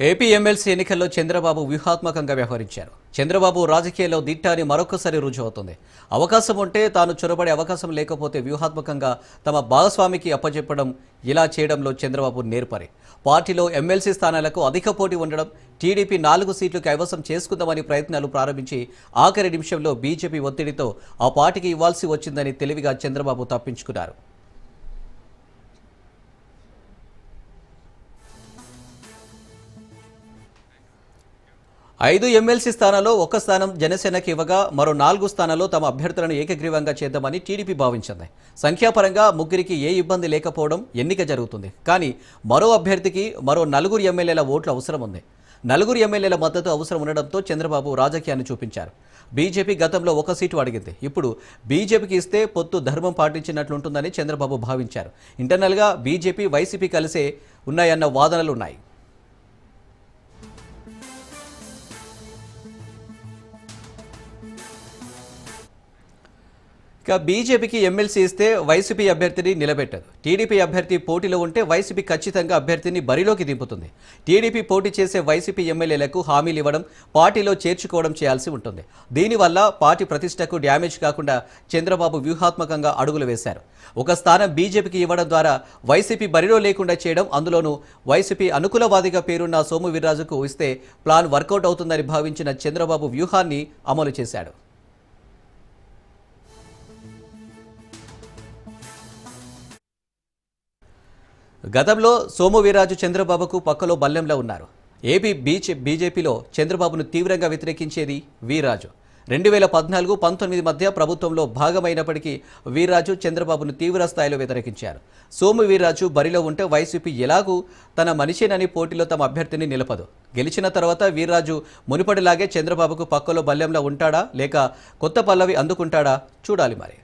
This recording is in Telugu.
ఏపీ ఎమ్మెల్సీ ఎన్నికల్లో చంద్రబాబు వ్యూహాత్మకంగా వ్యవహరించారు. చంద్రబాబు రాజకీయాల్లో దిట్ట అని మరొకసారి రుజువవుతుంది. అవకాశం ఉంటే తాను చొరబడే అవకాశం లేకపోతే వ్యూహాత్మకంగా తమ భాగస్వామికి అప్పచెప్పడం ఇలా చేయడంలో చంద్రబాబు నేర్పరి. పార్టీలో ఎమ్మెల్సీ స్థానాలకు అధిక పోటీ ఉండడం టీడీపీ నాలుగు సీట్లు కైవసం చేసుకుందామని ప్రయత్నాలు ప్రారంభించి ఆఖరి నిమిషంలో బీజేపీ ఒత్తిడితో ఆ పార్టీకి ఇవ్వాల్సి వచ్చిందని తెలివిగా చంద్రబాబు తప్పించుకున్నారు. ఐదు ఎమ్మెల్సీ స్థానాల్లో ఒక స్థానం జనసేనకి ఇవ్వగా మరో నాలుగు స్థానాల్లో తమ అభ్యర్థులను ఏకగ్రీవంగా చేద్దామని టీడీపీ భావించింది. సంఖ్యాపరంగా ముగ్గురికి ఏ ఇబ్బంది లేకపోవడం ఎన్నిక జరుగుతుంది. కానీ మరో అభ్యర్థికి మరో నలుగురు ఎమ్మెల్యేల ఓట్లు అవసరం ఉంది. నలుగురు ఎమ్మెల్యేల మద్దతు అవసరం ఉండడంతో చంద్రబాబు రాజకీయాన్ని చూపించారు. బీజేపీ గతంలో ఒక సీటు అడిగింది. ఇప్పుడు బీజేపీకి ఇస్తే పొత్తు ధర్మం పాటించినట్లుంటుందని చంద్రబాబు భావించారు. ఇంటర్నల్గా బీజేపీ వైసీపీ కలిసే ఉన్నాయన్న వాదనలు ఇక బీజేపీకి ఎమ్మెల్సీ ఇస్తే వైసీపీ అభ్యర్థిని నిలబెట్టదు. టీడీపీ అభ్యర్థి పోటీలో ఉంటే వైసీపీ ఖచ్చితంగా అభ్యర్థిని బరిలోకి దింపుతుంది. టీడీపీ పోటీ చేసే వైసీపీ ఎమ్మెల్యేలకు హామీలు ఇవ్వడం పార్టీలో చేర్చుకోవడం చేయాల్సి ఉంటుంది. దీనివల్ల పార్టీ ప్రతిష్టకు డ్యామేజ్ కాకుండా చంద్రబాబు వ్యూహాత్మకంగా అడుగులు వేశారు. ఒక స్థానం బీజేపీకి ఇవ్వడం ద్వారా వైసీపీ బరిలో లేకుండా చేయడం అందులోనూ వైసీపీ అనుకూలవాదిగా పేరున్న సోము వీర్రాజుకు ఇస్తే ప్లాన్ వర్కౌట్ అవుతుందని భావించిన చంద్రబాబు వ్యూహాన్ని అమలు చేశాడు. గతంలో సోము వీరాజు చంద్రబాబుకు పక్కలో బల్లెంలో ఉన్నారు. ఏపీ బీచ్ బీజేపీలో చంద్రబాబును తీవ్రంగా వ్యతిరేకించేది వీరాజు రెండు వేల పద్నాలుగు పంతొమ్మిది మధ్య ప్రభుత్వంలో భాగమైనప్పటికీ వీర్రాజు చంద్రబాబును తీవ్ర స్థాయిలో వ్యతిరేకించారు. సోము వీర్రాజు బరిలో ఉంటే వైసీపీ ఎలాగూ తన మనిషేనని పోటీలో తమ అభ్యర్థిని నిలపదు. గెలిచిన తర్వాత వీర్రాజు మునుపటిలాగే చంద్రబాబుకు పక్కలో బల్లెంలో ఉంటాడా లేక కొత్త పల్లవి అందుకుంటాడా చూడాలి మరి.